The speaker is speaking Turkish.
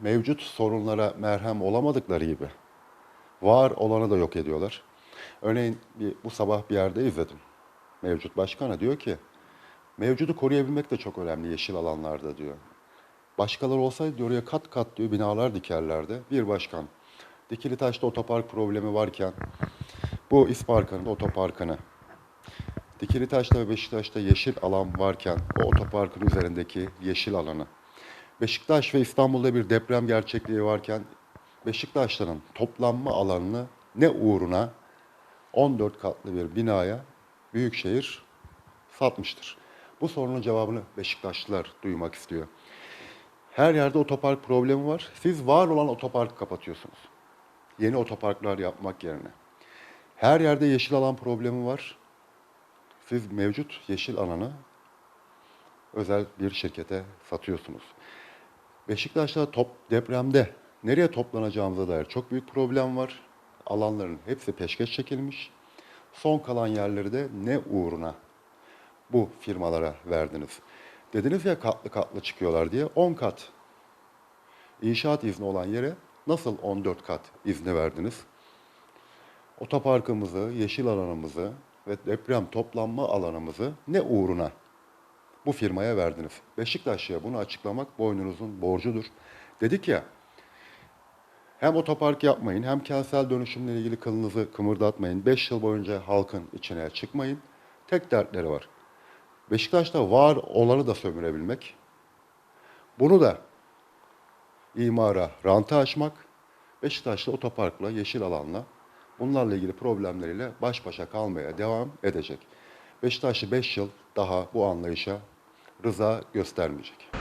Mevcut sorunlara merhem olamadıkları gibi var olanı da yok ediyorlar. Örneğin bir, bu sabah bir yerde izledim. Mevcut başkanı diyor ki mevcudu koruyabilmek de çok önemli yeşil alanlarda diyor. Başkaları olsaydı oraya kat kat diyor binalar dikerlerdi. Bir başkan Dikili Taş'ta otopark problemi varken bu İsparkan'da otoparkını Dikili Taş'ta ve Beşiktaş'ta yeşil alan varken o otoparkın üzerindeki yeşil alanı Beşiktaş ve İstanbul'da bir deprem gerçekliği varken Beşiktaşların toplanma alanını ne uğruna 14 katlı bir binaya Büyükşehir satmıştır. Bu sorunun cevabını Beşiktaşlılar duymak istiyor. Her yerde otopark problemi var. Siz var olan otoparkı kapatıyorsunuz. Yeni otoparklar yapmak yerine. Her yerde yeşil alan problemi var. Siz mevcut yeşil alanı özel bir şirkete satıyorsunuz. Beşiktaş'ta top depremde nereye toplanacağımıza dair çok büyük problem var. Alanların hepsi peşkeş çekilmiş. Son kalan yerleri de ne uğruna bu firmalara verdiniz? Dediniz ya katlı katlı çıkıyorlar diye 10 kat inşaat izni olan yere nasıl 14 kat izni verdiniz? Otoparkımızı, yeşil alanımızı ve deprem toplanma alanımızı ne uğruna bu firmaya verdiniz? Beşiktaş'a bunu açıklamak boynunuzun borcudur. Dedik ya, hem otopark yapmayın, hem kentsel dönüşümle ilgili kılınızı kımırdatmayın. 5 yıl boyunca halkın içine çıkmayın. Tek dertleri var. Beşiktaş'ta var olanı da sömürebilmek. Bunu da imara, ranta açmak. Beşiktaş'ta otoparkla, yeşil alanla bunlarla ilgili problemleriyle baş başa kalmaya devam edecek. Beşiktaşlı 5 yıl daha bu anlayışa rıza göstermeyecek.